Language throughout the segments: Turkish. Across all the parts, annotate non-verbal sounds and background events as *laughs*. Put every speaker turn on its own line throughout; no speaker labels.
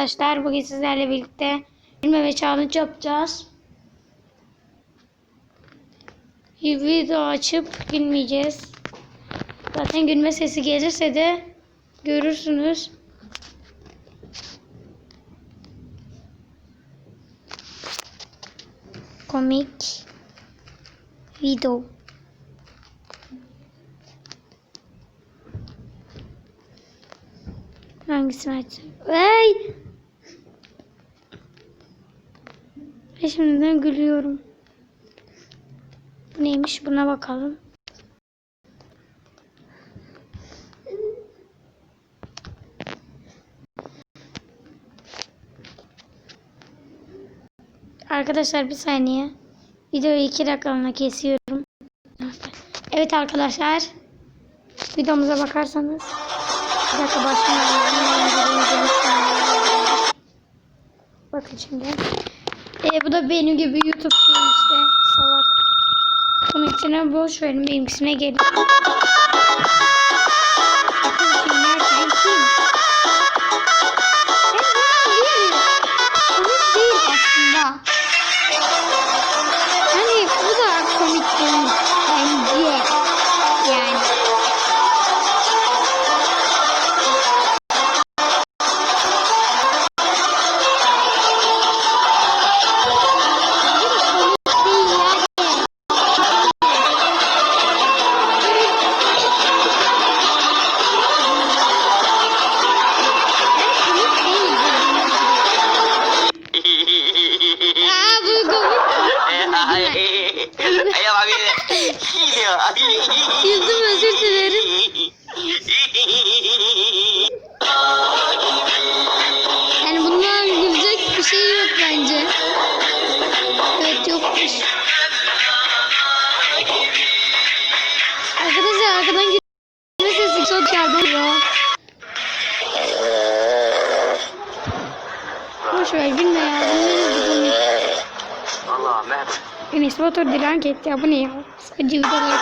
arkadaşlar. Bugün sizlerle birlikte gülme ve challenge yapacağız. Bir video açıp gülmeyeceğiz. Zaten gülme sesi gelirse de görürsünüz. Komik video. Hangisini açayım? Ay! Ve şimdiden gülüyorum. Neymiş? Buna bakalım. Arkadaşlar bir saniye. Videoyu iki dakikalığına kesiyorum. Evet arkadaşlar. Videomuza bakarsanız. Bir dakika başlayalım. Bakın şimdi. Ee, bu da benim gibi YouTube şeyi işte. Salak. Bunun içine boş verin. Benimkisine gelin.
Ayağım abi.
Yüzdüm özür dilerim. Yani bundan gülecek bir şey yok bence. Evet yokmuş. Arkadaşlar arkadan gülme sesi çok geldi ya. Boş ver gülme ya. Bunların komik.
Allah Mehmet.
Enes Batur Dilan etti ya bu ne ya? Sadece videolar.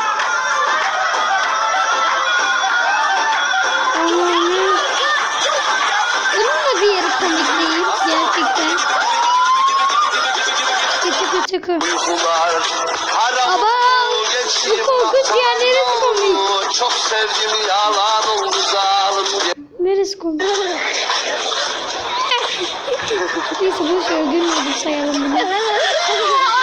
Allah'ım. Bunun da bir yeri komik değil gerçekten. Çıkı çıkı.
Sular haram
Aba,
oldu,
bu korkunç ya, neresi komik?
Çok sevdim yalan oldu zalim.
Neresi komik? Neyse boş ver gülmedim sayalım bunu. *laughs*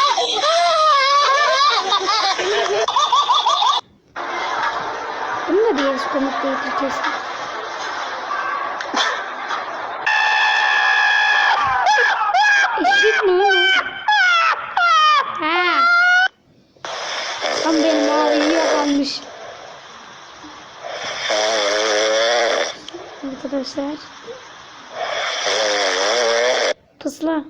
Yeri komik değildir kesin. Eşit mi oğlum? Ha. Tam benim ağrıyor almış. Arkadaşlar. Pısla.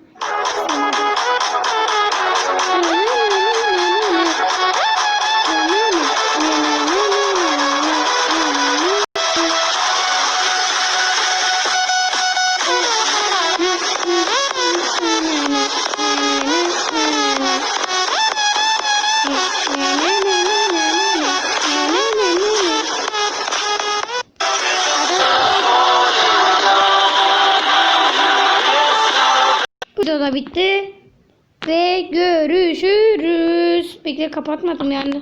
Video da bitti. Ve görüşürüz. Bekle kapatmadım yani.